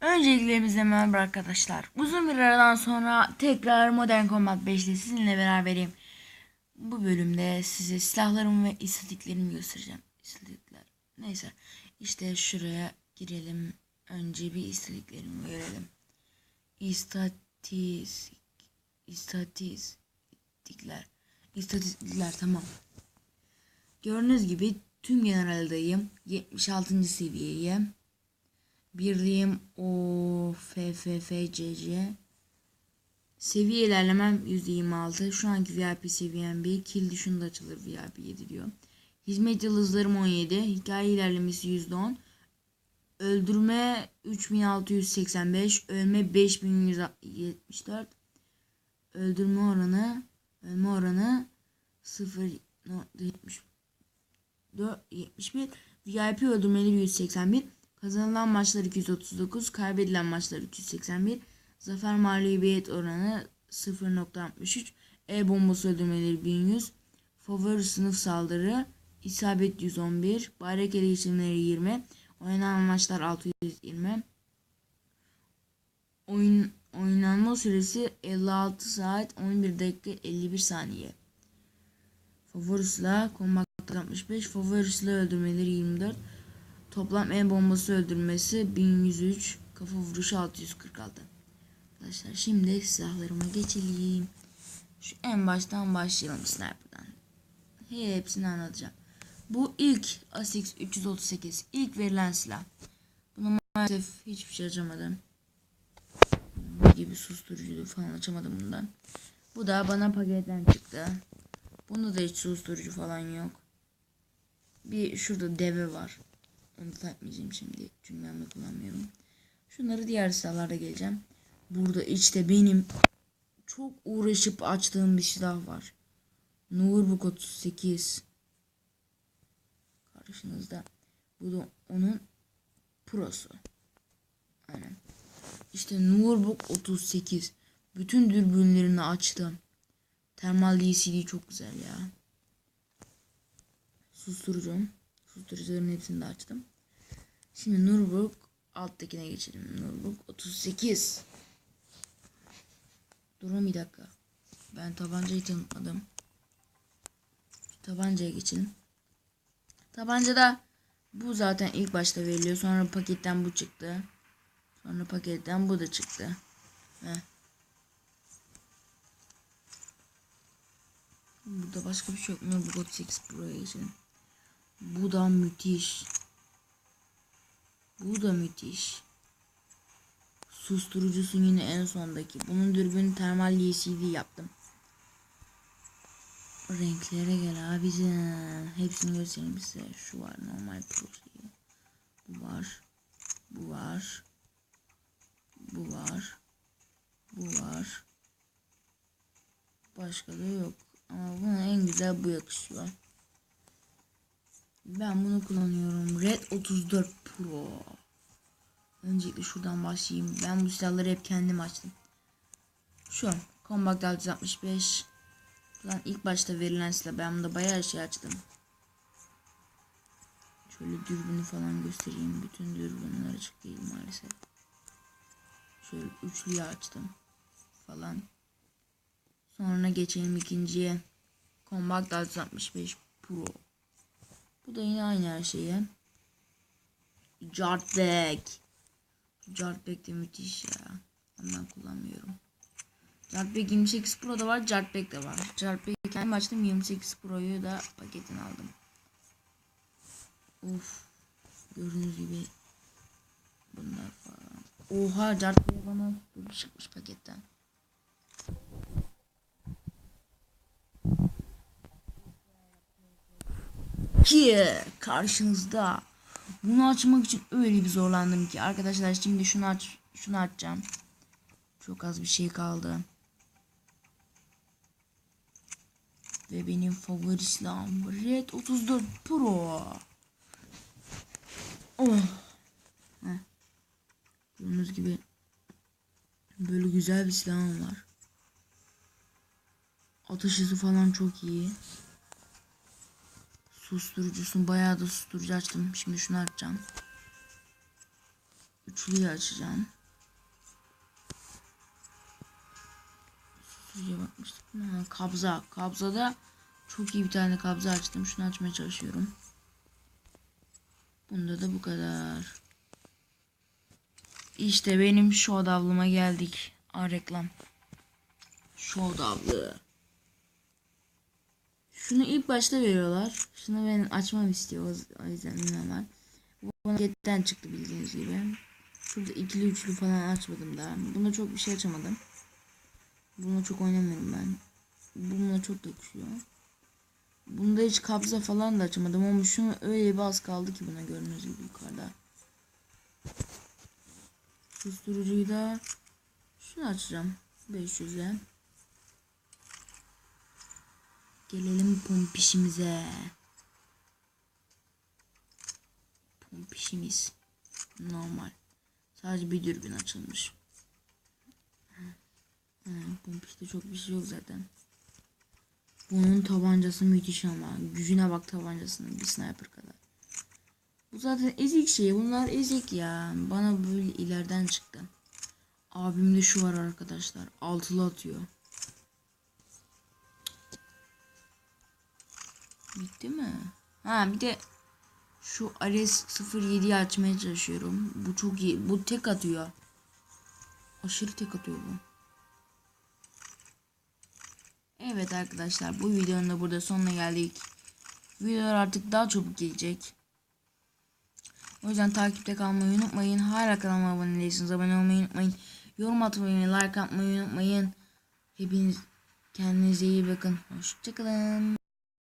Öncelikle bize merhaba arkadaşlar. Uzun bir aradan sonra tekrar Modern Combat 5'te sizinle beraberim. Bu bölümde size silahlarımı ve istatiklerimi göstereceğim. İstatikler. Neyse. İşte şuraya girelim. Önce bir istatiklerimi görelim. İstatistik. İstatistikler. İstatistikler tamam. Gördüğünüz gibi tüm generaldayım. 76. seviyeye. Birliğim o f f f c c Seviye ilerlemem %26. Şu anki VIP seviyem 1. Kill dışında açılır VIP 7 diyor. Hizmet yıldızlarım 17. Hikaye ilerlemesi %10. Öldürme 3685. Ölme 5174. Öldürme oranı ölme oranı 0.71 VIP öldürmeleri 181 Kazanılan maçlar 239, kaybedilen maçlar 381, zafer mağlubiyet oranı 0.63, E bombası öldürmeleri 1100, favori sınıf saldırı, isabet 111, bayrak ele geçirmeleri 20, oynanan maçlar 620, oyun oynanma süresi 56 saat 11 dakika 51 saniye. Favori silah combat 65, favori silah öldürmeleri 24, Toplam en bombası öldürmesi 1103. Kafa vuruşu 646. Arkadaşlar şimdi silahlarıma geçelim. Şu en baştan başlayalım sniper'dan. Hepsini anlatacağım. Bu ilk ASICS 338. ilk verilen silah. Bunu maalesef hiçbir şey açamadım. Bu gibi susturucu falan açamadım bundan. Bu da bana paketten çıktı. Bunda da hiç susturucu falan yok. Bir şurada deve var. Onu takmayacağım şimdi. Cümlemde kullanmıyorum. Şunları diğer silahlarda geleceğim. Burada işte benim çok uğraşıp açtığım bir silah var. Nurbuk 38. Karşınızda. Bu da onun prosu. Aynen. İşte Nurbuk 38. Bütün dürbünlerini açtım. Termal DCD çok güzel ya. Susturucum. Susturucuların hepsini de açtım. Şimdi Nurbuk alttakine geçelim. Nurbuk 38. Durun bir dakika. Ben tabancayı tanıtmadım. Tabancaya geçelim. Tabancada bu zaten ilk başta veriliyor. Sonra paketten bu çıktı. Sonra paketten bu da çıktı. Heh. Burada başka bir şey yok. Nurbuk 38 buraya geçelim. Bu da müthiş. Bu da müthiş. Susturucusu yine en sondaki. Bunun dürbün termal LCD yaptım. Renklere gel abicim. Hepsini göstereyim size. Şu var normal pro şeyi. Bu var. Bu var. Bu var. Bu var. Başka da yok. Ama buna en güzel bu yakışıyor. Ben bunu kullanıyorum. Red 34 Pro. Öncelikle şuradan başlayayım. Ben bu silahları hep kendim açtım. Şu Combat 665. Buradan ilk başta verilen silah. Ben bunda bayağı şey açtım. Şöyle dürbünü falan göstereyim. Bütün dürbünler açık değil maalesef. Şöyle üçlüyü açtım. Falan. Sonra geçelim ikinciye. Combat 665 Pro. Bu da yine aynı her şeye. Jartback. Jartback de müthiş ya. Ben kullanmıyorum. Jartback 28 Pro da var. Jartback de var. Jartback'i kendim açtım. 28 Pro'yu da paketini aldım. Uf. Gördüğünüz gibi. Bunlar falan. Oha Jartback bana çıkmış paketten. Ki karşınızda. Bunu açmak için öyle bir zorlandım ki arkadaşlar şimdi şunu aç şunu açacağım. Çok az bir şey kaldı. Ve benim favori silahım Red 34 Pro. Oh. Gördüğünüz gibi böyle güzel bir silahım var. Atış hızı falan çok iyi. Susturucusun bayağı da susturucu açtım. Şimdi şunu açacağım. Üçlüyü açacağım. Susturucuya bakmıştık. Ha, kabza. Kabzada çok iyi bir tane kabza açtım. Şunu açmaya çalışıyorum. Bunda da bu kadar. İşte benim show davlıma geldik. Aa reklam. Show davlı. Şunu ilk başta veriyorlar. Şunu benim açmam istiyor. O yüzden normal. Bu bana getten çıktı bildiğiniz gibi. Şurada ikili üçlü falan açmadım daha. Bunda çok bir şey açamadım. Bununla çok oynamıyorum ben. Bununla çok yakışıyor. Bunda hiç kabza falan da açamadım ama şunu öyle bir az kaldı ki buna gördüğünüz gibi yukarıda. Susturucuyu da şunu açacağım. 500'e. Gelelim pompişimize. Pompişimiz. Normal. Sadece bir dürbün açılmış. Ha, pompişte çok bir şey yok zaten. Bunun tabancası müthiş ama. Gücüne bak tabancasının bir sniper kadar. Bu zaten ezik şey. Bunlar ezik ya. Bana böyle ileriden çıktı. Abimde şu var arkadaşlar. Altılı atıyor. Bitti mi? Ha bir de şu Ares 07'yi açmaya çalışıyorum. Bu çok iyi. Bu tek atıyor. Aşırı tek atıyor bu. Evet arkadaşlar bu videonun da burada sonuna geldik. Videolar artık daha çabuk gelecek. O yüzden takipte kalmayı unutmayın. Hala kanalıma abone değilseniz abone olmayı unutmayın. Yorum atmayı, like atmayı unutmayın. Hepiniz kendinize iyi bakın. Hoşçakalın.